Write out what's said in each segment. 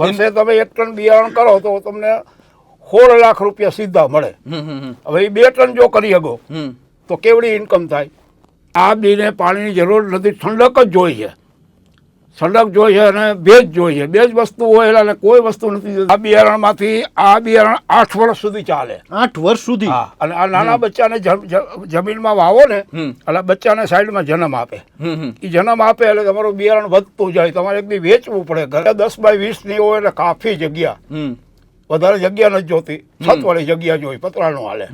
વર્ષે તમે એક ટન બિયારણ કરો તો તમને સોળ લાખ રૂપિયા સીધા મળે. હવે એ બે ટન જો કરી શકો તો કેવડી ઇન્કમ થાય? આ બીને પાણીની જરૂર નથી ઠંડક જ જોઈએ ઠંડક જોઈએ અને ભેજ જોઈએ. બે જ વસ્તુ હોય એટલે કોઈ વસ્તુ નથી. આ આ બિયારણમાંથી આ બિયારણ આઠ વર્ષ સુધી ચાલે. આઠ વર્ષ સુધી? અને આ નાના બચ્ચાને જમીનમાં વાવો ને એટલે બચ્ચાને સાઈડમાં જન્મ આપે. એ જન્મ આપે એટલે તમારું બિયારણ વધતું જાય. તમારે એક બી વેચવું પડે. ઘરે દસ બાય વીસની હોય એટલે કાફી જગ્યા. વધારે જગ્યા નથી જોતી. છત વાળી જગ્યા જોઈ પતરાનું હાલે.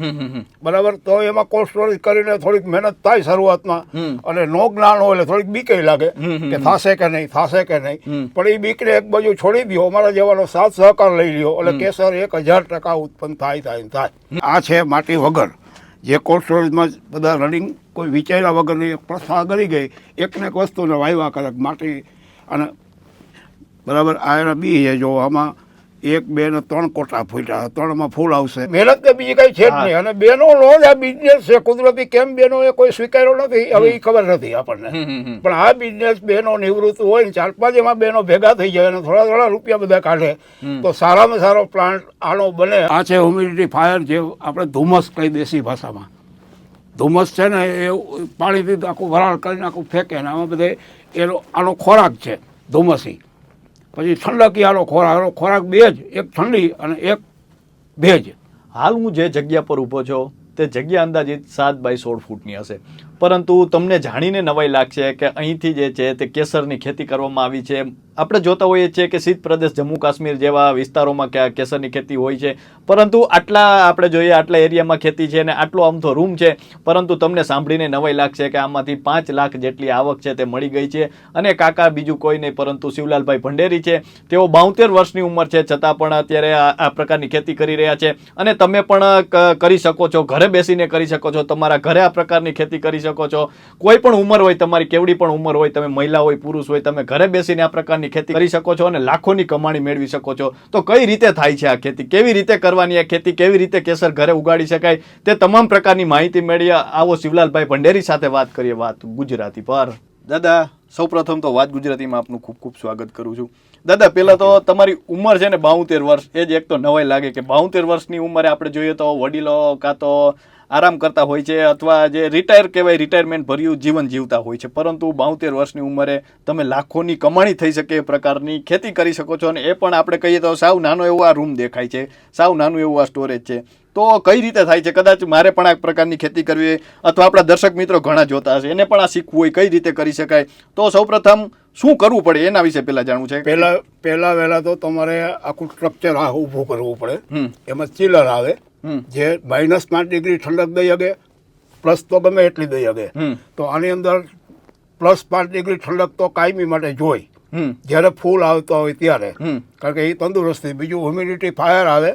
બરાબર? તો એમાં કોલ્ડ સ્ટોરેજ કરીને થોડીક મહેનત થાય શરૂઆતમાં. અને નો જ્ઞાન હોય એટલે થોડીક બીકે લાગે. કે થાશે કે નહીં થાશે કે નહીં. પણ એ બીકને એક બાજુ છોડી દો અમારા જેવાનો સાથ સહકાર લઈ લ્યો. એટલે કેસર એક હજાર ટકા ઉત્પન્ન થાય થાય થાય. આ છે માટી વગર. જે કોલ્ડ સ્ટોરેજમાં બધા રનિંગ કોઈ વિચાર્યા વગરની પ્રથા કરી ગઈ. એકને એક વસ્તુને વાયવા કરે માટી અને બરાબર આ બી છે જો આમાં એક બે ને ત્રણ કોટા ફૂટ્યા. ત્રણમાં ફૂલ આવશે. મહેનત કે બીજી કઈ છે જ નહીં. અને બેનો નો જ આ બિઝનેસ છે. કુદરતી કેમ બેનો એ કોઈ સ્વીકાર્યો નથી? હવે એ ખબર નથી આપણને. પણ આ બિઝનેસ બેનો નિવૃત્ત હોય ને ચાર પાંચ એમાં બેનો ભેગા થઈ જાય અને થોડા થોડા રૂપિયા બધા કાઢે. તો સારામાં સારો પ્લાન્ટ આનો બને. આ છે હ્યુમિડિટી ફાયર જે આપણે ધુમ્મસ કહી દેશી ભાષામાં. ધુમ્મસ છે ને એ પાણીથી આખું વરાળ કરીને આખું ફેંકે ને આમાં બધે એનો આનો ખોરાક છે ધુમ્મસી. પછી ઠંડકી આલો ખોરાક ખોરાક બે જ, એક ઠંડી અને એક ભેજ હાલ હું જે જગ્યા પર ઊભો છું, તે જગ્યા અંદાજિત સાત બાય સોળ ફૂટની હશે. પરંતુ તમને જાણીને નવાઈ લાગશે કે અહીંથી જે છે તે કેસરની ખેતી કરવામાં આવી છે આપણે જોતા હોઈએ છીએ કે શીત પ્રદેશ જમ્મુ કાશ્મીર જેવા વિસ્તારોમાં કે કેસરની ખેતી હોય છે. પરંતુ આટલા આપણે જોઈએ, આટલા એરિયામાં ખેતી છે અને આટલો આમ તો રૂમ છે. પરંતુ તમને સાંભળીને નવાઈ લાગશે કે આમાંથી પાંચ લાખ જેટલી આવક છે તે મળી ગઈ છે અને કાકા બીજું કોઈ નહીં, પરંતુ શિવલાલભાઈ ભંડેરી છે. તેઓ બાઉતેર વર્ષની ઉંમર છે, છતાં પણ અત્યારે આ આ પ્રકારની ખેતી કરી રહ્યા છે. અને તમે પણ કરી શકો છો, ઘરે બેસીને કરી શકો છો, તમારા ઘરે આ પ્રકારની ખેતી કરી શકો છો. કોઈ પણ ઉંમર હોય, તમારી કેવડી પણ ઉંમર હોય, તમે મહિલા હોય, પુરુષ હોય, તમે ઘરે બેસીને આ પ્રકારની ખેતી કરી શકો છો અને લાખોની કમાણી મેળવી શકો છો. તો કઈ રીતે થાય છે આ ખેતી? કેવી રીતે કરવાની આ ખેતી? કેવી રીતે કેસર ઘરે ઉગાડી શકાય? તે તમામ પ્રકારની માહિતી મેળવી આવો શિવલાલભાઈ ભંડેરી સાથે વાત કરીએ વાત ગુજરાતી પર. દાદા સૌપ્રથમ તો વાત ગુજરાતીમાં આપનું ખૂબ ખૂબ સ્વાગત કરું છું. દાદા પહેલાં તો તમારી ઉંમર છે ને બાઉતેર વર્ષ એ જ એક તો નવાઈ લાગે કે બાઉતેર વર્ષની ઉંમરે આપણે જોઈએ તો વડીલો કાં તો આરામ કરતા હોય છે અથવા જે રિટાયર કહેવાય રિટાયરમેન્ટ ભર્યું જીવન જીવતા હોય છે. પરંતુ બાઉતેર વર્ષની ઉંમરે તમે લાખોની કમાણી થઈ શકે એ પ્રકારની ખેતી કરી શકો છો અને એ પણ આપણે કહીએ તો સાવ નાનો એવો આ રૂમ દેખાય છે સાવ નાનું એવું આ સ્ટોરેજ છે. તો કઈ રીતે થાય છે? કદાચ મારે પણ આ પ્રકારની ખેતી કરવી હોય અથવા આપણા દર્શક મિત્રો ઘણા જોતા હશે એને પણ આ શીખવું હોય કઈ રીતે કરી શકાય? તો સૌપ્રથમ શું કરવું પડે એના વિશે પહેલા જાણવું છે? પહેલા પહેલા વહેલા તો તમારે આખું સ્ટ્રક્ચર આ ઊભું કરવું પડે. એમાં ચિલર આવે જે માઇનસ પાંચ ડિગ્રી ઠંડક દઈ શકે પ્લસ તો ગમે એટલી દઈ શકે તો આની અંદર પ્લસ પાંચ ડિગ્રી ઠંડક તો કાયમી માટે જોઈ. હમ. જ્યારે ફૂલ આવતા હોય ત્યારે. હમ. કારણ કે એ તંદુરસ્તી બીજું હ્યુમિડિટી ફાયર આવે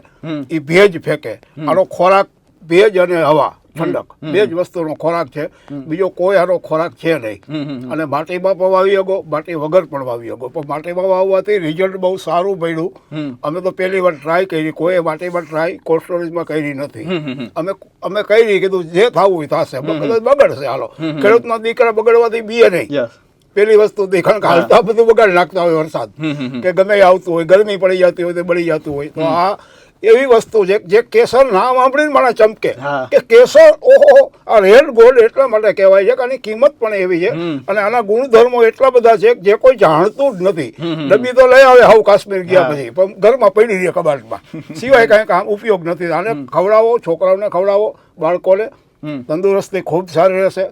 એ ભેજ ફેંકે. આનો ખોરાક ભેજ અને હવા. ઠંડક. બે જ વસ્તુનો ખોરાક છે. બીજો કોઈ આનો ખોરાક છે નહીં. અને માટીમાં પણ વાવી શકો માટી વગર પણ વાવી શકો. પણ માટીમાં વાવવાથી રિઝલ્ટ બહુ સારું મળ્યું અમે તો પહેલી વાર ટ્રાય કરી. કોઈ માટીમાં ટ્રાય કોલ્ડ સ્ટોરેજમાં કરી નથી. અમે અમે કરી કીધું જે થવું એ થશે. બગડશે હાલો. ખેડૂતના દીકરા બગડવાથી બીએ નહીં. પેલી વસ્તુ દેખાણ હાલતા બધું બગાડ નાખતા હોય વરસાદ. કે ગમે આવતું હોય ગરમી પડી જતી હોય તે બળી જતું હોય. તો આ એવી વસ્તુ છે જે કેસર નામ સાંભળીને મને ચમકે. કે કેસર ઓહો આ રેડ ગોલ્ડ એટલા માટે કહેવાય છે કે આની કિંમત પણ એવી છે અને આના ગુણધર્મો એટલા બધા છે કે જે કોઈ જાણતું જ નથી. ડબ્બી તો લઈ આવે હાવ કાશ્મીર ગયા. પછી પણ ઘરમાં પડી રહી કબાટમાં. સિવાય કાંઈ કામ ઉપયોગ નથી. આને ખવડાવો છોકરાઓને ખવડાવો બાળકોને તંદુરસ્તી ખૂબ સારી રહેશે.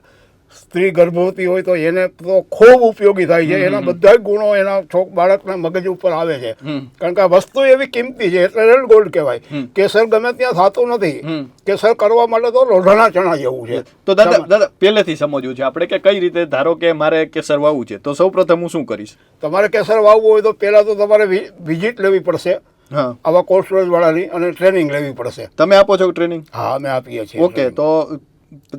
સ્ત્રી ગર્ભવતી હોય તો એને તો ખૂબ ઉપયોગી થાય છે. એના બધા ગુણો એના છોક બાળકના મગજ ઉપર આવે છે. કારણ કે આ વસ્તુ એવી કિંમતી છે એટલે રેડ ગોલ્ડ કહેવાય. કેસર ગમે ત્યાં થતું નથી. કેસર કરવા માટે તો લોઢાના ચણા જેવું છે. તો દાદા દાદા પહેલેથી સમજવું છે આપણે કે કઈ રીતે ધારો કે મારે કેસર વાવવું છે તો સૌપ્રથમ હું શું કરીશ? તમારે કેસર વાવવું હોય તો પહેલાં તો તમારે વિઝિટ લેવી પડશે. આવા કોર્સ વાળાની અને ટ્રેનિંગ લેવી પડશે. તમે આપો છો ટ્રેનિંગ? હા અમે આપીએ છીએ ઓકે તો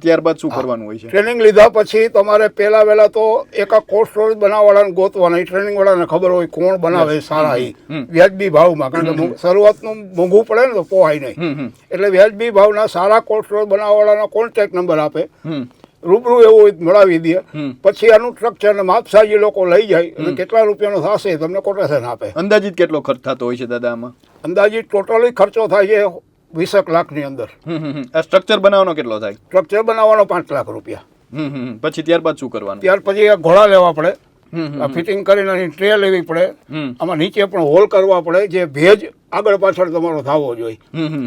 ત્યારબાદ શું કરવાનું હોય છે? ટ્રેનિંગ લીધા પછી તમારે પહેલા વહેલા તો એક કોલ્ડ સ્ટોરેજ બનાવવાળાને ગોતવાના. ટ્રેનિંગ વાળાને ખબર હોય કોણ બનાવે સારા એ. વ્યાજબી ભાવમાં. કારણ કે શરૂઆતનું મોંઘું પડે ને તો પોહાય નહીં. એટલે વ્યાજબી ભાવના સારા કોલ્ડ સ્ટોરેજ બનાવવાળાનો કોન્ટેક્ટ નંબર આપે. રૂબરૂ એવું મળાવી દે. પછી આનું સ્ટ્રક્ચર માપસાજી લોકો લઈ જાય અને કેટલા રૂપિયાનો થશે તમને કોટેશન આપે. અંદાજિત કેટલો ખર્ચ થતો હોય છે દાદા આમાં? અંદાજિત ટોટલી ખર્ચો થાય છે. વીસેક લાખની અંદર. આ સ્ટ્રક્ચર બનાવવાનો કેટલો થાય? સ્ટ્રક્ચર બનાવવાનો પાંચ લાખ રૂપિયા. પછી ત્યારબાદ શું કરવાનું? ત્યાર પછી ઘોડા લેવા પડે. ફિટિંગ કરીને એની ટ્રે લેવી પડે. આમાં નીચે પણ હોલ કરવા પડે. જે ભેજ આગળ પાછળ તમારો થવો જોઈએ.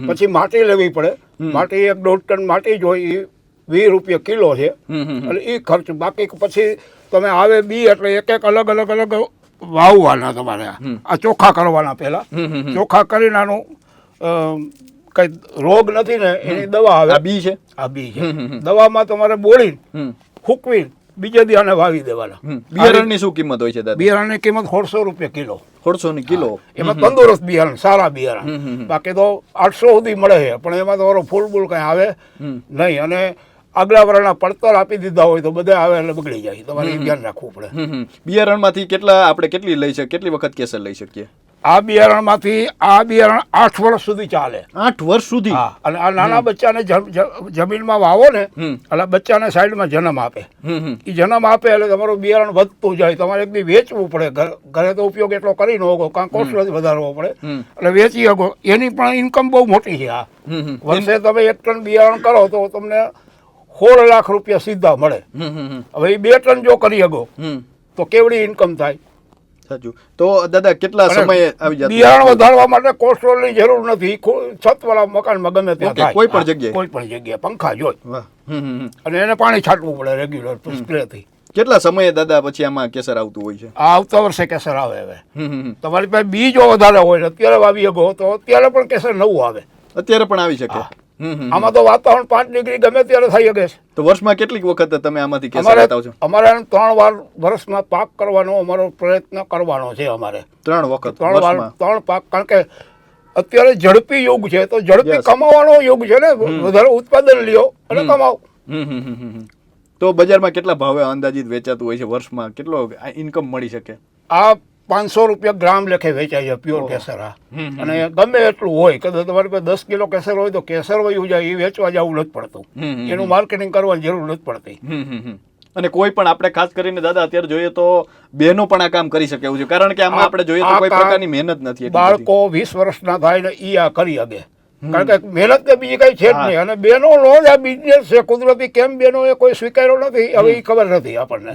પછી માટી લેવી પડે. માટી એક દોઢ ટન માટી જોઈએ વીસ રૂપિયા કિલો છે. અને એ ખર્ચ બાકી પછી તમે આવે બી એટલે એક એક અલગ અલગ અલગ વાવવાના તમારે આ. ચોખા કરવાના પહેલા. ચોખ્ખા કરીને આનું કઈ રોગ નથી ને એની દવા આવે. આ બી છે? આ બી છે. દવામાં તમારે બોળી ફૂકવી બીજે દી આને વાવી દેવાના. બિયારણની શું કિંમત હોય છે દાદા? બિયારણની કિંમત સોળસો રૂપિયા કિલો. સોળસો ની કિલો એમાં તંદુરસ્ત બિયારણ સારા બિયારણ. બાકી તો આઠસો સુધી મળે છે પણ એમાં તમારો ફૂલ બૂલ કઈ આવે. નહીં. અને આગલા વરણા પડતર આપી દીધા હોય તો બધા આવે એટલે બગડી જાય. તમારે ધ્યાન રાખવું પડે. બિયારણમાંથી બિયારણમાંથી કેટલા આપણે કેટલી લઈ શકીએ કેટલી વખત કેસર લઈ શકીએ? આ બિયારણમાંથી આ બિયારણ આઠ વર્ષ સુધી ચાલે. આઠ વર્ષ સુધી? અને આ નાના બચ્ચાને જમીનમાં વાવો ને. એટલે બચ્ચાને સાઈડમાં જન્મ આપે. એ જન્મ આપે એટલે તમારું બિયારણ વધતું જાય. તમારે દી વેચવું પડે. ઘરે તો ઉપયોગ એટલો કરી ન હોગો કાં કોસ્ટ વધારવો પડે. એટલે વેચી શકો. એની પણ ઇન્કમ બહુ મોટી છે આ. વર્ષે તમે એક ટન બિયારણ કરો તો તમને સોળ લાખ રૂપિયા સીધા મળે. હવે એ બે ટન જો કરી શકો તો કેવડી ઇન્કમ થાય? સાચું. તો દાદા કેટલા સમયે આવી જાય બિયારણ વધારવા માટે કોસ્ટ્રોલની જરૂર નથી. છતવાળા મકાનમાં ગમે ત્યાં થાય. કોઈ પણ જગ્યાએ. કોઈ પણ જગ્યાએ. પંખા જોઈ. અને એને પાણી છાંટવું પડે રેગ્યુલર સ્પ્રેથી કેટલા સમયે દાદા પછી આમાં કેસર આવતું હોય છે? આ આવતા વર્ષે કેસર આવે હવે. તમારી પાસે બીજો વધારે હોય અત્યારે વાવી ગયો તો અત્યારે પણ કેસર નવું આવે. અત્યારે પણ આવી શકે. આમાં તો વાતાવરણ પાંચ ડિગ્રી ગમે ત્યારે થઈ શકે છે. તો વર્ષમાં કેટલીક વખત તમે આમાંથી કેસર લેતા છો? અમારે ત્રણ વાર વર્ષમાં પાક કરવાનો અમારો પ્રયત્ન કરવાનો છે અમારે. ત્રણ વખત ત્રણ વાર ત્રણ પાક કારણ કે અત્યારે ઝડપી યુગ છે તો ઝડપી કમાવાનો યુગ છે ને વધારે ઉત્પાદન લ્યો અને હમ. તો બજારમાં કેટલા ભાવે અંદાજિત વેચાતું હોય છે? વર્ષમાં કેટલો ઇન્કમ મળી શકે? આ પાંચસો રૂપિયા ગ્રામ લેખે વેચાય છે પ્યોર કેસર. આ અને ગમે એટલું હોય કદાચ તમારી પાસે દસ કિલો કેસર હોય તો કેસર વયું જાય એ વેચવા જવું નથી પડતું. એનું માર્કેટિંગ કરવાની જરૂર નથી પડતી. અને કોઈ પણ આપણે ખાસ કરીને દાદા અત્યારે જોઈએ તો બહેનો પણ આ કામ કરી શકે એવું છે. કારણ કે આમાં આપણે જોઈએ તો કોઈ પ્રકારની મહેનત નથી બાળકો વીસ વર્ષના થાય ને એ આ કરી શકે. કારણ કે મહેનત કે બીજી કઈ છે જ નહીં. અને બેનો નો જ આ બિઝનેસ છે. કુદરતી કેમ બેનો એ કોઈ સ્વીકાર્યો નથી? હવે એ ખબર નથી આપણને.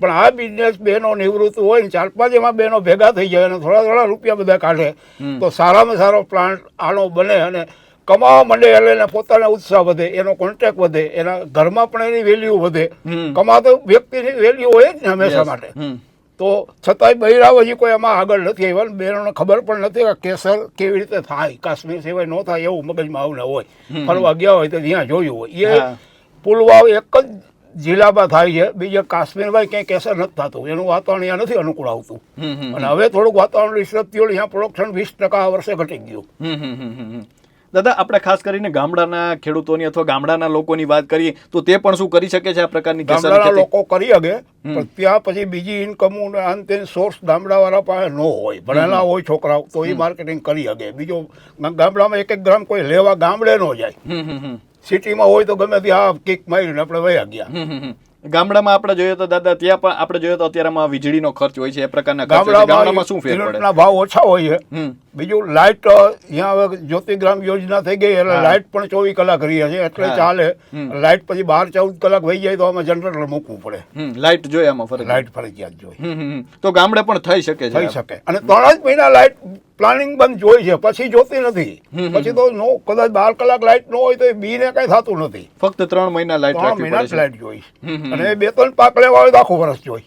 પણ આ બિઝનેસ બહેનો નિવૃત્ત હોય ને ચાર પાંચ એમાં બહેનો ભેગા થઈ જાય અને થોડા થોડા રૂપિયા બધા કાઢે. તો સારામાં સારો પ્લાન્ટ આનો બને અને કમાવા માંડે એટલે એને પોતાનો ઉત્સાહ વધે એનો કોન્ટેક્ટ વધે એના ઘરમાં પણ એની વેલ્યુ વધે. કમાતો વ્યક્તિની વેલ્યુ હોય જ ને હંમેશા માટે. તો છતાંય બૈરાવ હજી કોઈ એમાં આગળ નથી આવ્યા બહેનોને ખબર પણ નથી કે કેસર કેવી રીતે થાય કાશ્મીર સિવાય ન થાય એવું મગજમાં આવને હોય. ફરવા ગયા હોય તો ત્યાં જોયું હોય. એ. પુલવાવ એક જ જિલ્લામાં થાય છે. બીજે કાશ્મીરમાં ક્યાંય કેસર નથી થતું. એનું વાતાવરણ અહીંયા નથી અનુકૂળ આવતું. અને હવે થોડુંક વાતાવરણ ડિસ્ટર્બ થયું અહીંયા પ્રોડક્શન વીસ ટકા આ વર્ષે ઘટી ગયું. દાદા આપણે ખાસ કરીને ગામડાના ખેડૂતોની અથવા ગામડાના લોકોની વાત કરીએ તો તે પણ શું કરી શકે છે આ પ્રકારની ગામડાના લોકો કરી શકે પણ ત્યાં પછી બીજી ઇન્કમો અંતે સોર્સ ગામડાવાળા પાસે ન હોય. ભણેલા હોય છોકરાઓ તો એ માર્કેટિંગ કરી શકે. બીજો ગામડામાં એક એક ગ્રામ કોઈ લેવા ગામડે ન જાય. સિટીમાં હોય તો ગમે ત્યાં કિક મારીને આપણે વયા ગયા. ગામડામાં આપણે જોઈએ તો દાદા ત્યાં પણ આપણે જોઈએ તો અત્યારે આમાં વીજળીનો ખર્ચ હોય છે એ પ્રકારના ખર્ચ હોય છે. ગામડામાં શું ફેર પડે? ભાવ ઓછા હોય છે. બીજું લાઇટ અહીંયા હવે જ્યોતિગ્રામ યોજના થઈ ગઈ એટલે લાઇટ પણ ચોવીસ કલાક રહી છે એટલે ચાલે. લાઇટ પછી બાર ચૌદ કલાક વહી જાય તો આમાં જનરેટર મૂકવું પડે. લાઇટ જોઈએ આમાં ફરી લાઇટ ફરજિયાત જોઈએ. તો ગામડે પણ થઈ શકે છે થઈ શકે. અને ત્રણ જ મહિના લાઇટ પ્લાનિંગ બંધ જોઈ છે પછી જોતી નથી. પછી તો નો કદાચ બાર કલાક લાઇટ ન હોય તો એ બીને કઈ થતું નથી. ફક્ત ત્રણ મહિના લાઇટ ત્રણ મહિના જ લાઇટ જોઈ. અને બે ત્રણ પાક લેવા હોય તો આખું વર્ષ જોઈ.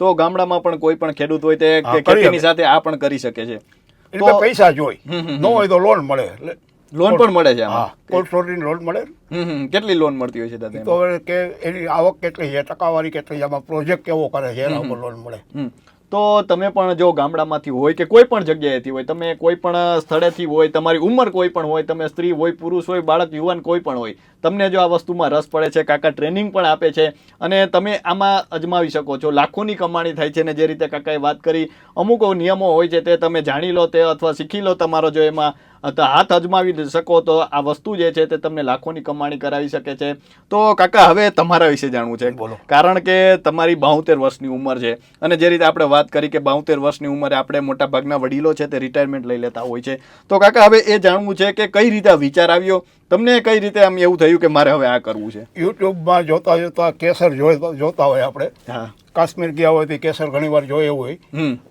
તો ગામડામાં પણ કોઈ પણ ખેડૂત હોય તે ખેતીની સાથે આ પણ કરી શકે છે. એટલે તો પૈસા જોઈ. ન હોય તો લોન મળે. લોન પણ મળે છે હા કોલ્ડ સ્ટોરેજની લોન મળે. કેટલી લોન મળતી હોય છે દાદા તો કે એની આવક કેટલી છે ટકાવારી કેટલી છે આમાં પ્રોજેક્ટ કેવો કરે છે એના ઉપર લોન મળે. તો તમે પણ જો ગામડામાંથી હોય કે કોઈ પણ જગ્યાએથી હોય, તમે કોઈ પણ સ્થળેથી હોય, તમારી ઉંમર કોઈ પણ હોય, તમે સ્ત્રી હોય, પુરુષ હોય, બાળક, યુવાન કોઈ પણ હોય, તમને જો આ વસ્તુમાં રસ પડે છે, કાકા ટ્રેનિંગ પણ આપે છે અને તમે આમાં અજમાવી શકો છો. લાખોની કમાણી થાય છે ને જે રીતે કાકાએ વાત કરી, અમુક નિયમો હોય છે તે તમે જાણી લો તે અથવા શીખી લો તમારો જો એમાં હાથ અજમાવી શકો તો આ વસ્તુ જે છે તે તમને લાખોની કમાણી કરાવી શકે છે. તો કાકા હવે તમારા વિશે જાણવું છે. બોલો. કારણ કે તમારી બાઉતેર વર્ષની ઉંમર છે અને જે રીતે આપણે વાત કરી કે બાઉતેર વર્ષની ઉંમરે આપણે મોટા ભાગના વડીલો છે તે રિટાયરમેન્ટ લઈ લેતા હોય છે. તો કાકા હવે એ જાણવું છે કે કઈ રીતે વિચાર આવ્યો? તમને કઈ રીતે આમ એવું થયું કે મારે હવે આ કરવું છે? યુટ્યુબમાં જોતા જોતા કેસર જોતા જોતા હોય આપણે. હા. કાશ્મીર ગયા હોય તો કેસર ઘણી વાર જોઈએ હોય.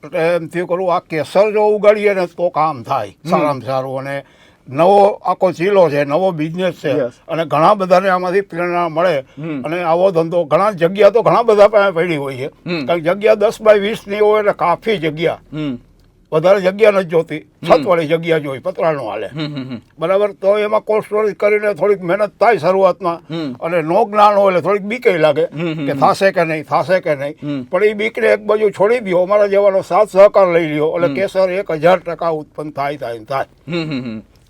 એટલે એમ થયું કરું આ કેસર જો ઉગાડીએ ને તો કામ થાય. સારામાં સારું. અને નવો આખો ચીલો છે નવો બિઝનેસ છે. અને ઘણા બધાને આમાંથી પ્રેરણા મળે. અને આવો ધંધો ઘણા જગ્યા તો ઘણા બધા પાસે પડી હોય છે. કારણ કે જગ્યા દસ બાય વીસની હોય એટલે કાફી જગ્યા. વધારે જગ્યા નથી જોતી. છતવાળી જગ્યા જોઈ પતરાનું હાલે. બરાબર? તો એમાં કોલ્ડ સ્ટોરેજ કરીને થોડીક મહેનત થાય શરૂઆતમાં. અને નો જ્ઞાન હોય એટલે થોડીક બીકે લાગે કે. થાશે કે નહીં થાશે કે નહીં. પણ એ બીકને એક બાજુ છોડી દો અમારા જેવાનો સાથ સહકાર લઈ લ્યો એટલે કેસર એક હજાર ટકા ઉત્પન્ન થાય થાય થાય.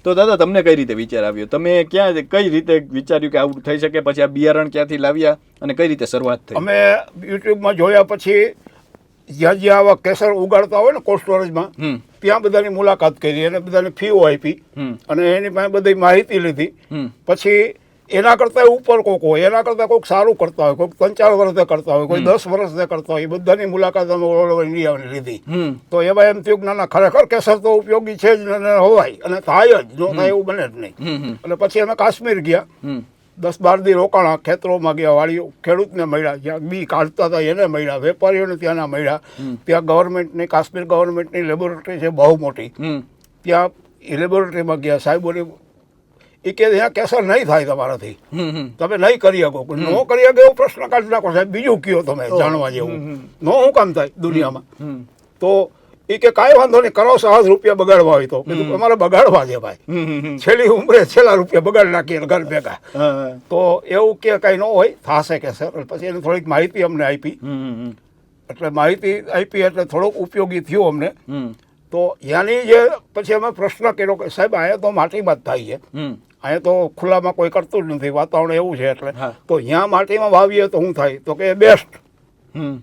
તો દાદા તમને કઈ રીતે વિચાર આવ્યો? તમે ક્યાં કઈ રીતે વિચાર્યું કે આવું થઈ શકે? પછી આ બિયારણ ક્યાંથી લાવ્યા? અને કઈ રીતે શરૂઆત થઈ? અમે યુટ્યુબમાં જોયા પછી જ્યાં જ્યાં આવા કેસર ઉગાડતા હોય ને કોલ્ડ સ્ટોરેજમાં ત્યાં બધાની મુલાકાત કરી અને બધાને ફીઓ આપી. અને એની પાસે બધી માહિતી લીધી. પછી એના કરતાં ઉપર કોક હોય એના કરતાં કોઈક સારું કરતા હોય કોઈક ત્રણ ચાર વર્ષે કરતા હોય કોઈ દસ વર્ષે કરતા હોય એ બધાની મુલાકાત અમે ઓલ ઓવર ઇન્ડિયાની લીધી. તો એવા એમ થયું નાના ખરેખર કેસર તો ઉપયોગી છે જ હોવાય. અને થાય જ ન થાય એવું બને જ નહીં. અને પછી અમે કાશ્મીર ગયા. દસ બાર દી રોકાણા ખેતરોમાં ગયા વાળીઓ ખેડૂતને મળ્યા જ્યાં બી કાઢતા હતા એને મળ્યા વેપારીઓને ત્યાંના મળ્યા. ત્યાં ગવર્મેન્ટની કાશ્મીર ગવર્મેન્ટની લેબોરેટરી છે બહુ મોટી. ત્યાં એ લેબોરેટરીમાં ગયા સાહેબોને એ કે અહીંયા કેસર નહીં થાય તમારાથી. તમે નહીં કરી શકો. ન કરી શકો એવો પ્રશ્ન કાઢી નાખો સાહેબ બીજું કયો તમે જાણવા જેવું. ન શું કામ થાય દુનિયામાં? તો એ કે કાંઈ વાંધો નહીં કરો સહજ રૂપિયા બગાડવા હોય તો. અમારે બગાડવા દે ભાઈ. છેલ્લી ઉંમરે છેલ્લા રૂપિયા બગાડી નાખીએ ઘર ભેગા. તો એવું કે કાંઈ ન હોય થશે કે સર. પછી એની થોડીક માહિતી અમને આપી. એટલે માહિતી આપી એટલે થોડોક ઉપયોગી થયું અમને. તો ત્યાંની જે પછી અમે પ્રશ્ન કર્યો કે સાહેબ અહીંયા તો માટીમાં જ થાય છે. અહીંયા તો ખુલ્લામાં કોઈ કરતું જ નથી. વાતાવરણ એવું છે એટલે. તો ત્યાં માટીમાં વાવીએ તો શું થાય? તો કે બેસ્ટ હમ.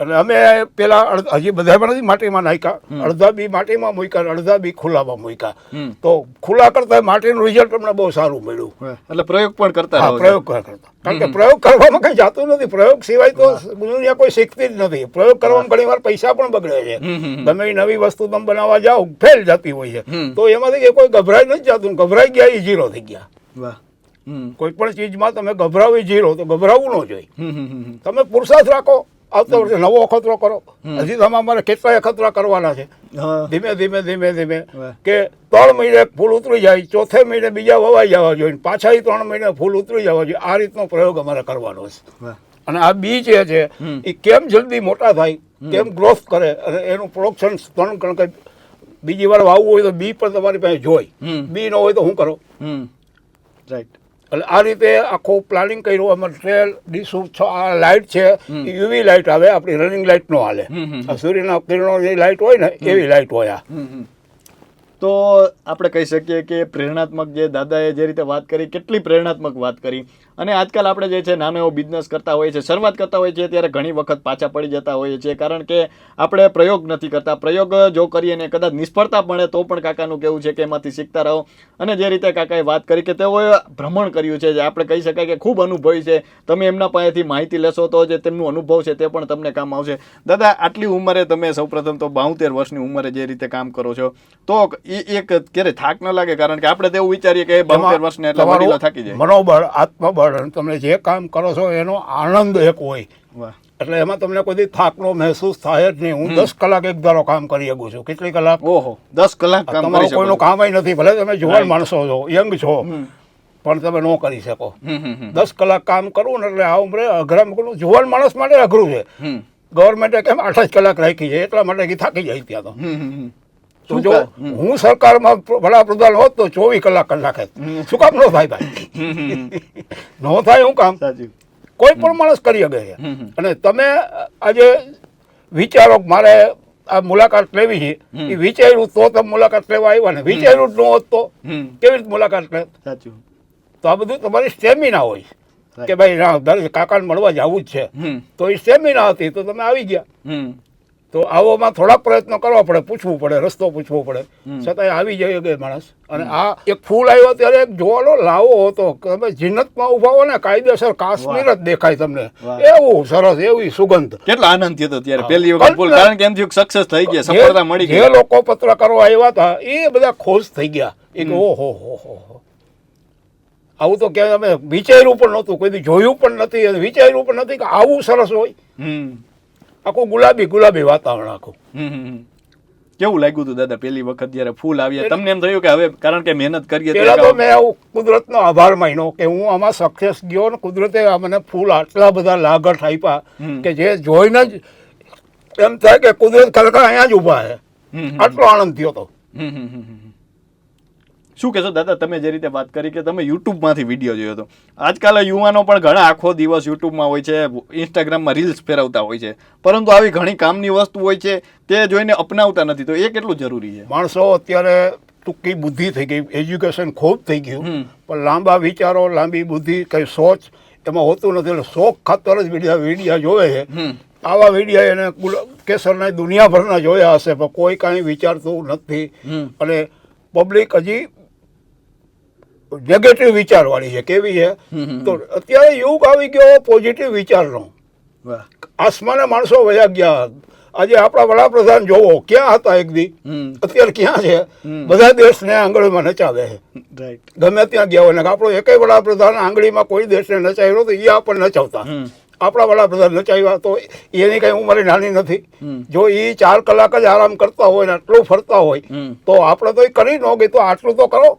એટલે અમે પેલા હજી બધા નથી માટીમાં નાખ્યા. અડધા બી માટીમાં મૂક્યા અને અડધા બી ખુલ્લામાં મૂક્યા. તો ખુલ્લા કરતા માટીનું રિઝલ્ટ અમને બહુ સારું મળ્યું. એટલે પ્રયોગ પણ કરતા હા પ્રયોગ કરતા. કારણ કે પ્રયોગ કરવામાં કઈ જાતું નથી. પ્રયોગ સિવાય તો દુનિયા કોઈ શીખતી જ નથી. પ્રયોગ કરવામાં ઘણી વાર પૈસા પણ બગડે છે. એ નવી વસ્તુ તમે બનાવવા જાઓ ફેલ જતી હોય છે. તો એમાંથી કોઈ ગભરાઈ નથી જતું. ગભરાઈ ગયા એ ઝીરો થઈ ગયા. વાહ. કોઈ પણ ચીજમાં તમે ગભરાવી ઝીરો તો ગભરાવું ન જોઈએ. તમે પુરુષાર્થ રાખો. આવતા વર્ષે નવો અખતરો કરો. હજી તમે અમારે કેટલાય અખતરા કરવાના છે. ધીમે ધીમે ધીમે ધીમે કે ત્રણ મહિને ફૂલ ઉતરી જાય ચોથે મહિને બીજા વવાઈ જવા જોઈએ પાછા ત્રણ મહિને ફૂલ ઉતરી જવા જોઈએ. આ રીતનો પ્રયોગ અમારે કરવાનો છે. અને આ બી જે છે એ કેમ જલ્દી મોટા થાય કેમ ગ્રોથ કરે અને એનું પ્રોડક્શન ત્રણ કારણ બીજી વાર વાવવું હોય તો બી પણ તમારી પાસે જોઈ બી ન હોય તો શું કરો? રાઈટ એટલે આ રીતે આખું પ્લાનિંગ કર્યું અમે ટ્રેલ ડીસુ છ આ લાઇટ છે યુવી લાઇટ આવે આપણી રનિંગ લાઇટ નો હાલે. સૂર્યના કિરણો જે લાઇટ હોય ને એવી લાઇટ હોય આ. તો આપણે કહી શકીએ કે પ્રેરણાત્મક જે દાદાએ જે રીતે વાત કરી કેટલી પ્રેરણાત્મક વાત કરી? અને આજકાલ આપણે જે છે નાનો એવો બિઝનેસ કરતા હોઈએ છીએ શરૂઆત કરતા હોઈએ છીએ ત્યારે ઘણી વખત પાછા પડી જતા હોઈએ છીએ કારણ કે આપણે પ્રયોગ નથી કરતા. પ્રયોગ જો કરીએ ને કદાચ નિષ્ફળતા મળે તો પણ કાકાનું કેવું છે કે એમાંથી શીખતા રહો. અને જે રીતે કાકાએ વાત કરી કે તેઓએ ભ્રમણ કર્યું છે જે આપણે કહી શકાય કે ખૂબ અનુભવી છે તમે એમના પાસેથી માહિતી લેશો તો જે તેમનું અનુભવ છે તે પણ તમને કામ આવશે. દાદા આટલી ઉંમરે તમે સૌપ્રથમ તો બાઉતેર વર્ષની ઉંમરે જે રીતે કામ કરો છો તો એ એક ક્યારે થાક ન લાગે? કારણ કે આપણે તેવું વિચારીએ કે બાઉતેર વર્ષને એટલે થાકી જાય. મનોબળ આત્મબળ અને તમે જે કામ કરો છો એનો આનંદ એક હોય. એટલે એમાં તમને કોઈ થાકનો મહેસૂસ થાય જ નહીં. હું દસ કલાક એક ધારો કામ કરી શકું છું. કેટલી કલાક? ઓહો દસ કલાક તમારું કોઈનું કામ નથી. ભલે તમે જુવાન માણસો છો યંગ છો પણ તમે ન કરી શકો. દસ કલાક કામ કરવું ને એટલે આ ઉંમરે અઘરામાં અઘરું જુવાન માણસ માટે અઘરું છે. ગવર્મેન્ટે કેમ આઠ જ કલાક રાખી છે? એટલા માટે થાકી જાય ત્યાં તો. તો જો હું સરકારમાં વડાપ્રધાન હોત તો ચોવીસ કલાક કરી શું કામ નો થાય ભાઈ. ન થાય હું કામ? કોઈ પણ માણસ કરી શકે છે. અને તમે આજે વિચારો મારે આ મુલાકાત લેવી છે એ વિચાર્યું તો તમે મુલાકાત લેવા આવ્યા ને. વિચાર્યું જ ન હોત તો કેવી રીતે મુલાકાત લે સાચું. તો આ બધું તમારી સ્ટેમિના હોય. કે ભાઈ કાકાને મળવા જવું જ છે. તો એ સ્ટેમિના હતી તો તમે આવી ગયા. તો આવામાં થોડાક પ્રયત્નો કરવા પડે પૂછવું પડે રસ્તો પૂછવો પડે. છતાંય આવી જાય ગઈ માણસ. અને આ એક ફૂલ આવ્યો ત્યારે એક જોવાનો લાવો હતો તમે જીનતમાં ઊભા હો ને કાયદેસર કાશ્મીર જ દેખાય તમને. એવું સરસ એવી સુગંધ. કેટલા આનંદ થયો હતો ત્યારે. પહેલી વખત ફૂલ કારણ કે એમ થયું સક્સેસ થઈ ગયા સફળતા મળી જે લોકો પત્રકારો આવ્યા હતા એ બધા ખુશ થઈ ગયા. એ કે ઓહો હો હો હો. આવું તો ક્યાંય અમે વિચાર્યું પણ નહોતું. કોઈ જોયું પણ નથી વિચાર્યું પણ નથી કે આવું સરસ હોય. હમ. આખું ગુલાબી ગુલાબી વાતાવરણ આખું. કેવું લાગ્યું હતું દાદા પહેલી વખત જયારે ફૂલ આવ્યા તમને એમ થયું કે હવે કારણ કે મહેનત કરીએ પેલા તો મેં આવું કુદરતનો આભાર માન્યો કે હું આમાં સક્સેસ ગયો ને કુદરતે મને ફૂલ આટલા બધા લાગટ આપ્યા કે જે જોઈને જ એમ થાય કે કુદરત ખરેખર અહીંયા જ ઊભા છે. આટલો આનંદ થયો હતો. શું કહેશો દાદા તમે જે રીતે વાત કરી કે તમે યુટ્યુબમાંથી વીડિયો જોયો હતો. આજકાલ યુવાનો પણ ઘણા આખો દિવસ યુટ્યુબમાં હોય છે ઇન્સ્ટાગ્રામમાં રીલ્સ ફેરવતા હોય છે. પરંતુ આવી ઘણી કામની વસ્તુ હોય છે તે જોઈને અપનાવતા નથી. તો એ કેટલું જરૂરી છે? માણસો અત્યારે ટૂંકી બુદ્ધિ થઈ ગઈ એજ્યુકેશન ખૂબ થઈ ગયું. પણ લાંબા વિચારો લાંબી બુદ્ધિ કંઈ સોચ એમાં હોતું નથી. એટલે શોખ ખાતર જ વિડીયા વિડીયા જોવે છે. આવા વિડીયા એને કેસરના દુનિયાભરના જોયા હશે પણ કોઈ કાંઈ વિચારતું નથી. અને પબ્લિક હજી નેગેટિવ વિચારવાળી છે. કેવી છે. તો અત્યારે યુગ આવી ગયો પોઝિટિવ વિચારનો. આસમાને માણસો વયા ગયા. આજે આપણા વડાપ્રધાન જોવો ક્યાં હતા એક દી? અત્યારે ક્યાં છે. બધા દેશને આંગળીમાં નચાવે છે. ગમે ત્યાં ગયા હોય. આપણો એકેય વડાપ્રધાન આંગળીમાં કોઈ દેશને નચાવ્યો તો એ આપણને નચાવતા. આપણા વડાપ્રધાન નચાવ્યા તો એની કઈ ઉંમરે નાની નથી. જો એ ચાર કલાક જ આરામ કરતા હોય ને આટલું ફરતા હોય તો આપણે તો એ કરી ન ગઈ તો આટલું તો કરો.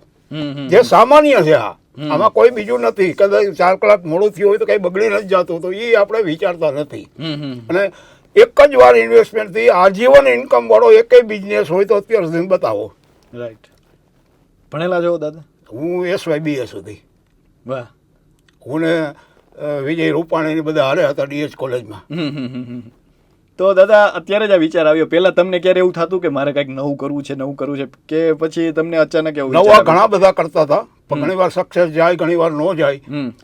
જે સામાન્ય છે આ. આમાં કોઈ બીજું નથી. કદાચ ચાર કલાક મોડું થયું હોય તો કઈ બગડી નથી જતું તો એ આપણે વિચારતા નથી. અને એક જ વાર ઇન્વેસ્ટમેન્ટથી આજીવન ઇન્કમ વાળો એક બિઝનેસ હોય તો અત્યાર સુધી બતાવો. રાઈટ ભણેલા છો દાદા? હું એસ વાય બી એસ સુધી. વાહ. હું ને વિજય રૂપાણીને બધા હારે હતા ડીએચ કોલેજમાં. તો દાદા અત્યારે જ આ વિચાર આવ્યો. પહેલા તમને ક્યારે એવું થતું કે મારે કંઈક નવું કરવું છે નવું કરવું છે? કે પછી તમને અચાનક એવું નવા ઘણા બધા કરતા હતા પણ ઘણી વાર સક્સેસ જાય ઘણી વાર ન જાય.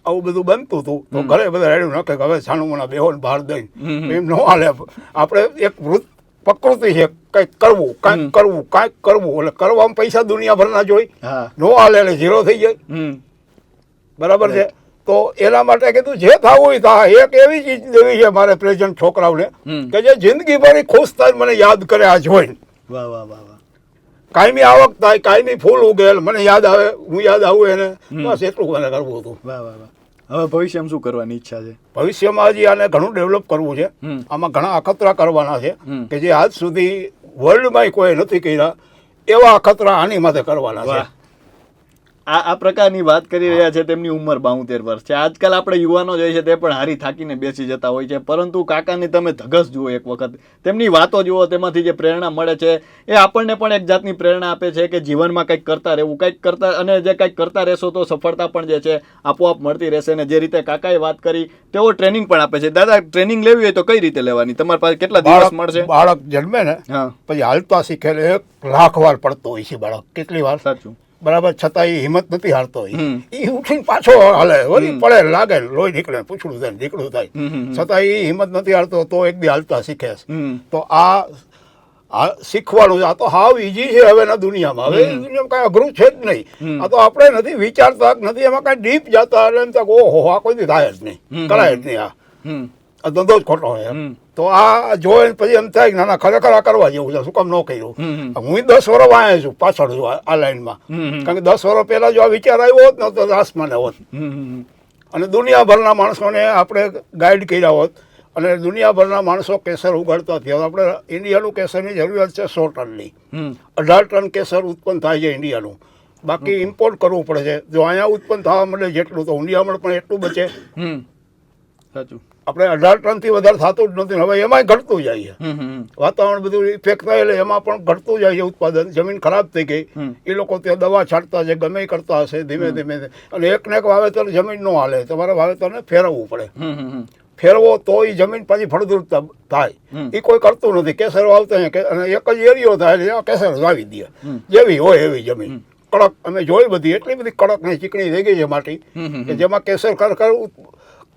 આવું બધું બનતું હતું. તો ઘરે બધા રેડ્યું નાખે કે હવે છાનું મને બેહો ને બહાર દઈ એમ ન હાલે. આપણે એક વૃત્ત પ્રકૃતિ છે કંઈક કરવું કાંઈક કરવું કાંઈક કરવું. એટલે કરવામાં પૈસા દુનિયાભરના જોઈ. હા. ન હાલે એટલે ઝીરો થઈ જાય. બરાબર છે? તો એના માટે કીધું જે થવું હોય થાય એક એવી ચીજ દેવી છે મારે પ્રેઝન્ટ છોકરાઓને કે જે જિંદગી ભરી ખુશ થાય મને યાદ કરે આ જોઈને. વાહ વાહ વાહ કાયમી આવક થાય કાયમી ફૂલ ઉગેલ મને યાદ આવે હું યાદ આવું એને. બસ એટલું મને કરવું હતું. વાહ વાહ વાહ. હવે ભવિષ્યમાં શું કરવાની ઈચ્છા છે? ભવિષ્યમાં હજી આને ઘણું ડેવલપ કરવું છે. આમાં ઘણા અખતરા કરવાના છે કે જે આજ સુધી વર્લ્ડમાં કોઈ નથી કર્યા એવા અખતરા આની માથે કરવાના છે. આ આ પ્રકારની વાત કરી રહ્યા છે તેમની ઉંમર બાઉતેર વર્ષ છે. આજકાલ આપણે યુવાનો જોઈએ છે તે પણ હારી થાકીને બેસી જતા હોય છે. પરંતુ કાકાની તમે ધગસ જુઓ એક વખત. તેમની વાતો જુઓ તેમાંથી જે પ્રેરણા મળે છે એ આપણને પણ એક જાતની પ્રેરણા આપે છે કે જીવનમાં કંઈક કરતા રહેવું કંઈક કરતા અને જે કંઈક કરતા રહેશો તો સફળતા પણ જે છે આપોઆપ મળતી રહેશે. અને જે રીતે કાકાએ વાત કરી તેઓ ટ્રેનિંગ પણ આપે છે. દાદા ટ્રેનિંગ લેવી હોય તો કઈ રીતે લેવાની? તમારી પાસે કેટલા દિવસ મળશે? બાળક જન્મે ને પછી હાલતા શીખેલે એક લાખ વાર પડતો હોય છે બાળક. કેટલી વાર? સાચું. બરાબર છતાં એ હિંમત નથી હારતો એ ઉઠીને પાછો હાલે વળી પડે લાગે લોહી નીકળે પૂછડું થાય નીકળું થાય. છતાં એ હિંમત નથી હારતો તો એક બી હાલતા શીખે તો આ આ શીખવાનું આ તો હાવ ઈજી છે હવેના દુનિયામાં. હવે દુનિયામાં કાંઈ અઘરું છે જ નહીં. આ તો આપણે નથી વિચારતા નથી એમાં કાંઈ ડીપ જતા એટલે એમ તક ઓહો આ કોઈ દી થાય જ નહીં. કરાય જ નહીં આ. ધંધો જ ખોટો હોય એમ. તો આ જોઈને પછી એમ થાય કે ના ખરેખર આ કરવા જેવું છે શું કામ ન કર્યું. હું દસ વર્ષ વાંચે છું પાછળ છું આ- લાઈનમાં. કારણ કે દસ વર્ષ પહેલા જો આ વિચાર આવ્યો હોત ને તો આસમાને હોત. અને દુનિયાભરના માણસોને આપણે ગાઈડ કર્યા હોત અને દુનિયાભરના માણસો કેસર ઉગાડતા થયા હોત. આપણે ઇન્ડિયાનું કેસરની જરૂરિયાત છે સો ટનની. અઢાર ટન કેસર ઉત્પન્ન થાય છે ઇન્ડિયાનું. બાકી ઇમ્પોર્ટ કરવું પડે છે. જો અહીંયા ઉત્પન્ન થવા મળે જેટલું તો ઇન્ડિયામાં પણ એટલું બચે. સાચું. આપણે અઢાર ટનથી વધારે થતું જ નથી. હવે એમાંય ઘટતું જાય છે. વાતાવરણ બધું ઇફેક્ટ થાય એટલે એમાં પણ ઘટતું જાય છે ઉત્પાદન. જમીન ખરાબ થઈ ગઈ. એ લોકો ત્યાં દવા છાંટતા છે ગમે કરતા હશે ધીમે ધીમે. અને એક ને એક વાવેતર જમીન ન હાલે. તમારે વાવેતરને ફેરવવું પડે. ફેરવો તો એ જમીન પાછી ફળદ્રુપતા થાય. એ કોઈ કરતું નથી. કેસર વાવતા કે- અને એક જ એરિયો થાય એટલે કેસર વાવી દે. જેવી હોય એવી જમીન. કડક અમે જોઈ બધી એટલી બધી કડક ને ચીકણી થઈ ગઈ છે માટી કે જેમાં કેસર ખરેખર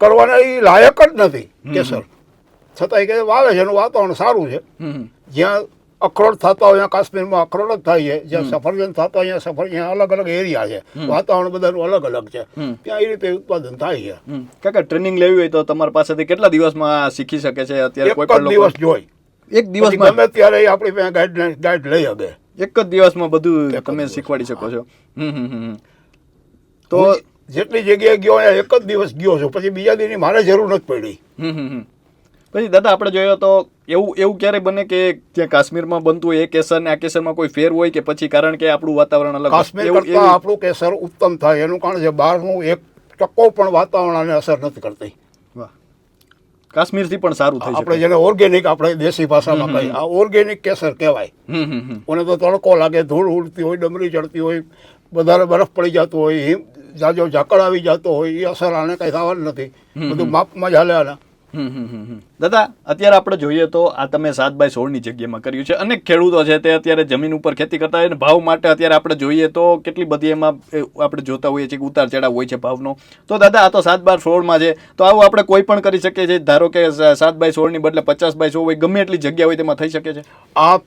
કરવાના એ લાયક જ નથી કેસર. છતાંય કે વાવે છે એનું વાતાવરણ સારું છે. જ્યાં અખરોટ થતા હોય કાશ્મીરમાં અખરોટ જ થાય છે. જ્યાં સફરજન થતા હોય ત્યાં સફરજન અલગ અલગ એરિયા છે. વાતાવરણ બધાનું અલગ અલગ છે. ત્યાં એ રીતે ઉત્પાદન થાય છે. કાકા ટ્રેનિંગ લેવી હોય તો તમારી પાસેથી કેટલા દિવસમાં શીખી શકે છે? અત્યારે કોઈ પણ દિવસ જોઈ. એક દિવસ દિવસમાં? ગમે ત્યારે આપણી પાસે ગાઈડ ગાઈડ લઈ શકે. એક જ દિવસમાં બધું તમે શીખવાડી શકો છો. તો જેટલી જગ્યાએ ગયો અહીંયા એક જ દિવસ ગયો છું. પછી બીજા દિનની મારે જરૂર નથી પડી. હમ હમ હમ. પછી દાદા આપણે જોયો તો એવું એવું ક્યારે બને કે ત્યાં કાશ્મીરમાં બનતું હોય એ કેસર ને આ કેસરમાં કોઈ ફેર હોય કે પછી કારણ કે આપણું વાતાવરણ અલગ કાશ્મીર કરતાં આપણું કેસર ઉત્તમ થાય. એનું કારણ છે બહારનું એક ટકો પણ વાતાવરણને અસર નથી કરતી. કાશ્મીરથી પણ સારું થાય આપણે જેને ઓર્ગેનિક આપણે દેશી ભાષામાં કહીએ. આ ઓર્ગેનિક કેસર કહેવાય. હમ હમ હમ. કોને તો તડકો લાગે ધૂળ ઉડતી હોય ડમરી ચડતી હોય વધારે બરફ પડી જતો હોય હિમ જાજો ઝાકળ આવી જતો હોય એ અસર આને કંઈ થવાનું નથી. બધું માપમાં જ હાલે હમ હમ હમ હમ. દાદા અત્યારે આપણે જોઈએ તો આ તમે સાત બાય સોળની જગ્યામાં કર્યું છે. અનેક ખેડૂતો છે તે અત્યારે જમીન ઉપર ખેતી કરતા હોય અને ભાવ માટે અત્યારે આપણે જોઈએ તો કેટલી બધી એમાં આપણે જોતા હોઈએ છીએ કે ઉતાર ચઢાવ હોય છે ભાવનો. તો દાદા આ તો સાત બાય સોળમાં છે. તો આવું આપણે કોઈ પણ કરી શકીએ છીએ? ધારો કે સાત બાય સોળની બદલે પચાસ બાય સો હોય ગમે એટલી જગ્યા હોય તેમાં થઈ શકે છે? આ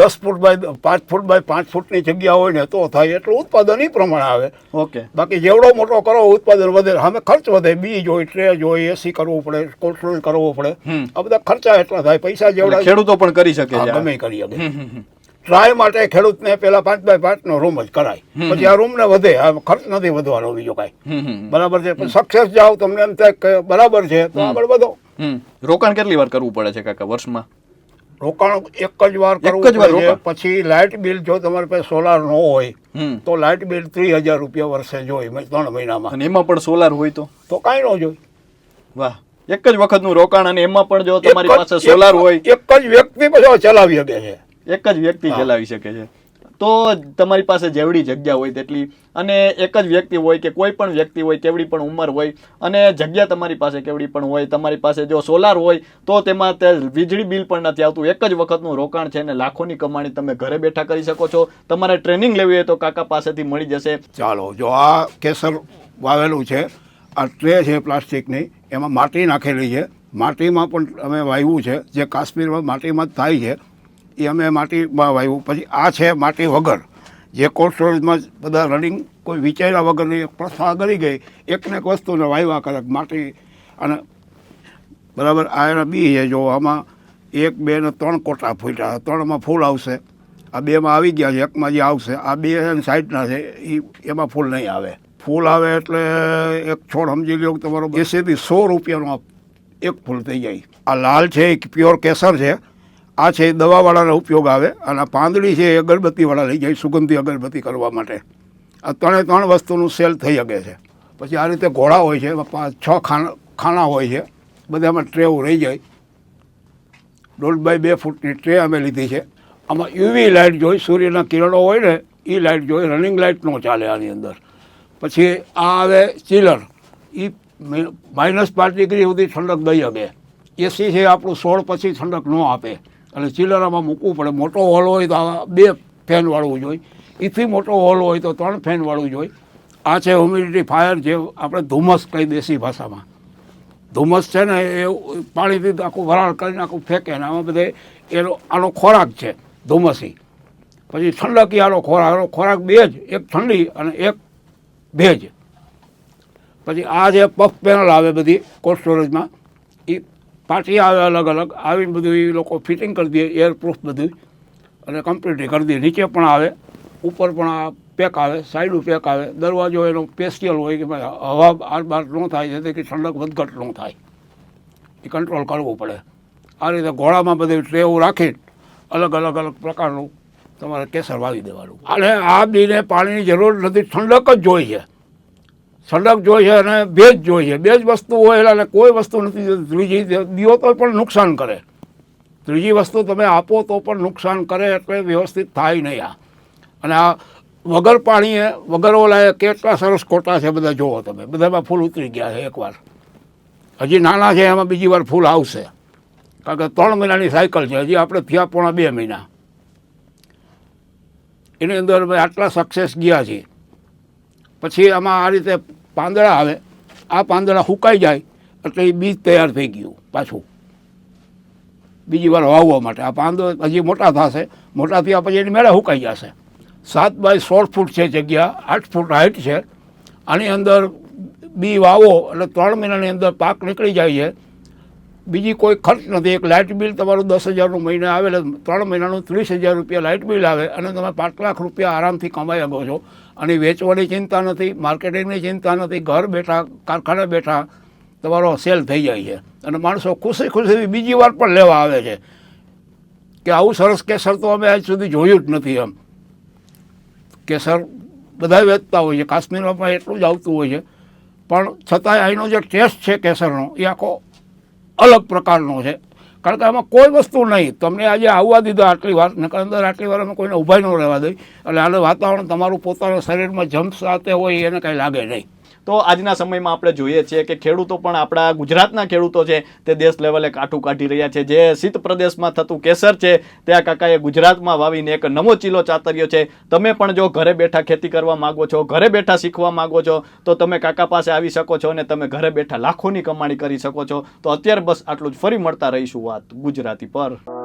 દસ ફૂટ બાય પાંચ ફૂટ બાય પાંચ ફૂટની જગ્યા હોય ને તો થાય એટલું ઉત્પાદન એ પ્રમાણે આવે. ઓકે. બાકી જેવડો મોટો કરો ઉત્પાદન વધે સામે ખર્ચ વધે બીજ હોય ટ્રેજ હોય એસી કરવું પડે કોન્ટ્રોલ કરવો પડે. આ બધા ખર્ચા એટલા થાય પૈસા જેવડા ખેડૂતો પણ કરી શકે. ગમે કરી શકે. ટ્રાય માટે ખેડૂતને પેલા પાંચ બાય પાંચ નો રૂમ જ કરાય. પછી આ રૂમ ને વધે આ ખર્ચ નથી વધવાનો બીજો કાંઈ. બરાબર છે? પણ સક્સેસ જાઓ તમને એમ થાય કે બરાબર છે તો આગળ વધો. રોકાણ કેટલી વાર કરવું પડે છે કાકા વર્ષમાં? રોકાણ એક જ વાર કરવું પડે. પછી લાઇટ બિલ જો તમારી પાસે સોલાર ન હોય તો લાઇટ બિલ ત્રીસ હજાર રૂપિયા વર્ષે જોઈ ત્રણ મહિનામાં. અને એમાં પણ સોલાર હોય તો? તો કાંઈ ન જોઈ વાહ. એક જ વખતનું રોકાણ અને એમાં પણ જો તમારી પાસે સોલાર હોય એક જ વ્યક્તિ પછી ચલાવી શકે છે. એક જ વ્યક્તિ ચલાવી શકે છે. તો તમારી પાસે જેવડી જગ્યા હોય તેટલી. અને એક જ વ્યક્તિ હોય કે કોઈ પણ વ્યક્તિ હોય, કેવડી પણ ઉંમર હોય, અને જગ્યા તમારી પાસે કેવડી પણ હોય. તમારી પાસે જો સોલાર હોય, તો તેમાં તે વીજળી બિલ પણ નથી આવતું. એક જ વખતનું રોકાણ છે અને લાખોની કમાણી તમે ઘરે બેઠા કરી શકો છો. તમારે ટ્રેનિંગ લેવી હોય તો કાકા પાસેથી મળી જશે. ચાલો, જો આ કેસર વાવેલું છે, આ ટ્રે છે પ્લાસ્ટિકની, એમાં માટી નાખેલી છે. માટીમાં પણ અમે વાવ્યું છે, જે કાશ્મીરમાં માટીમાં જ થાય છે. એ અમે માટીમાં વાવ્યું પછી આ છે માટી વગર. જે કોલ્ડ સ્ટોરેજમાં બધા રનિંગ કોઈ વિચાર્યા વગરની એક પ્રથા કરી ગઈ. એકને એક વસ્તુને વાવ્યા કરે માટી. અને બરાબર આ એના બી છે જો આમાં એક, બે ને ત્રણ કોટા ફૂટ્યા. ત્રણમાં ફૂલ આવશે. આ બેમાં આવી ગયા છે, એકમાં જે આવશે. આ બે સાઈડના છે એ એમાં ફૂલ નહીં આવે. ફૂલ આવે એટલે એક છોડ સમજી લો તમારો બેસેથી સો રૂપિયાનો એક ફૂલ થઈ જાય. આ લાલ છે એ પ્યોર કેસર છે. આ છે, દવાવાળાનો ઉપયોગ આવે અને પાંદડી છે એ અગરબત્તીવાળા લઈ જાય, સુગંધી અગરબત્તી કરવા માટે. આ ત્રણે ત્રણ વસ્તુનું સેલ થઈ શકે છે. પછી આ રીતે ઘોડા હોય છે પાંચ, છ ખાના ખાના હોય છે, બધામાં ટ્રેવું રહી જાય. દોઢ બાય બે ફૂટની ટ્રે અમે લીધી છે. આમાં યુવી લાઇટ જોઈ, સૂર્યના કિરણો હોય ને એ લાઇટ જોઈ રનિંગ લાઇટ ન ચાલે આની અંદર. પછી આ આવે ચિલર એ માઇનસ પાંચ ડિગ્રી સુધી ઠંડક દઈ શકે. એસી છે આપણું સોળ પછી ઠંડક ન આપે. અને ચિલરામાં મૂકવું પડે. મોટો હોલ હોય તો આ બે ફેનવાળું જોઈએ એથી મોટો હોલ હોય તો ત્રણ ફેનવાળું જોઈએ આ છે હ્યુમિડિટી ફાયર જે આપણે ધુમ્મસ કહી દેશી ભાષામાં. ધુમ્મસ છે ને એ પાણીથી આખું વરાળ કરીને આખું ફેંકે ને આમાં બધે એનો, આનો ખોરાક છે ધુમ્મસી. પછી ઠંડકી આનો ખોરાક આનો ખોરાક બે જ, એક ઠંડી અને એક ભેજ. પછી આ જે પફ પેનલ આવે બધી કોલ્ડ સ્ટોરેજમાં પાટી આવે અલગ અલગ. આવીને બધું એ લોકો ફિટિંગ કરી દે એરપ્રૂફ બધું. અને કમ્પ્લીટ કરી દે. નીચે પણ આવે, ઉપર પણ આ પેક આવે સાઈડ પેક આવે. દરવાજો એનો સ્પેશિયલ હોય કે ભાઈ હવા આર ન થાય, જેથી કે ઠંડક વધઘટ ન થાય. એ કંટ્રોલ કરવું પડે. આ રીતે ઘોડામાં બધી ટ્રેવું રાખી અલગ અલગ અલગ પ્રકારનું તમારે કેસર વાવી દેવાનું. અને આ બીને પાણીની જરૂર નથી. ઠંડક જ જોઈએ. છે ઠંડક જોઈએ છે અને ભેજ જોઈએ બે જ વસ્તુ હોય એટલે કોઈ વસ્તુ નથી ત્રીજી દીવો તો પણ નુકસાન કરે. ત્રીજી વસ્તુ તમે આપો તો પણ નુકસાન કરે એટલે વ્યવસ્થિત થાય નહીં આ. અને આ વગર પાણીએ વગર ઓલાએ કેટલા સરસ કોટા છે બધા જુઓ તમે. બધામાં ફૂલ ઉતરી ગયા છે એકવાર. હજી નાના છે, એમાં બીજી વાર ફૂલ આવશે. કારણ કે ત્રણ મહિનાની સાયકલ છે. હજી આપણે થયા પોણા બે મહિના. એની અંદર અમે આટલા સક્સેસ ગયા છીએ. પછી આમાં આ રીતે પાંદડા આવે, આ પાંદડા સુકાઈ જાય, એટલે એ બીજ તૈયાર થઈ ગયું પાછું. બીજી વાર વાવવા માટે. આ પાંદો હજી મોટા થશે, મોટા થયા પછી એની મેળા સુકાઈ જશે. સાત બાય સોળ ફૂટ છે જગ્યા, આઠ ફૂટ હાઇટ છે. આની અંદર બી વાવો, એટલે ત્રણ મહિનાની અંદર પાક નીકળી જાય છે. બીજી કોઈ ખર્ચ નથી. એક લાઇટ બિલ તમારું દસ હજારનું મહિને આવે એટલે ત્રણ મહિનાનું ત્રીસ હજાર રૂપિયા લાઇટ બિલ આવે અને તમે પાંચ લાખ રૂપિયા આરામથી કમાઈ શકો છો. અને વેચવાની ચિંતા નથી, માર્કેટિંગની ચિંતા નથી, ઘર બેઠા, કારખાને બેઠા તમારો સેલ થઈ જાય છે. અને માણસો ખુશી ખુશી બીજી વાર પણ લેવા આવે છે. કે આવું સરસ કેસર તો અમે આજ સુધી જોયું જ નથી એમ. કેસર બધા વેચતા હોય છે. કાશ્મીરમાં પણ એટલું જ આવતું હોય છે. પણ છતાંય અહીંનો જે ટેસ્ટ છે કેસરનો, એ આખો અલગ પ્રકારનો છે. કારણ કે આમાં કોઈ વસ્તુ નહીં. તમને આજે આવવા દીધા આટલી વાર, નકર અંદર આટલી વાર અમે કોઈને ઊભા ન રહેવા દઈ. એટલે આનું વાતાવરણ તમારું પોતાના શરીરમાં જમ્પ સાથે હોય એને કાંઈ લાગે નહીં. તો આજના સમયમાં આપણે જોઈએ છીએ કે ખેડૂતો પણ આપણા ગુજરાતના ખેડૂતો છે, તે દેશ લેવલે કાઠું કાઢી રહ્યા છે. જે શીત પ્રદેશમાં થતું કેસર છે, તે આ કાકાએ ગુજરાતમાં વાવીને એક નવો ચીલો ચાતર્યો છે. તમે પણ જો ઘરે બેઠા ખેતી કરવા માંગો છો, ઘરે બેઠા શીખવા માંગો છો, તો તમે કાકા પાસે આવી શકો છો અને તમે ઘરે બેઠા લાખોની કમાણી કરી શકો છો. તો અત્યારે બસ આટલું જ. ફરી મળતા રહીશું વાત ગુજરાતી પર.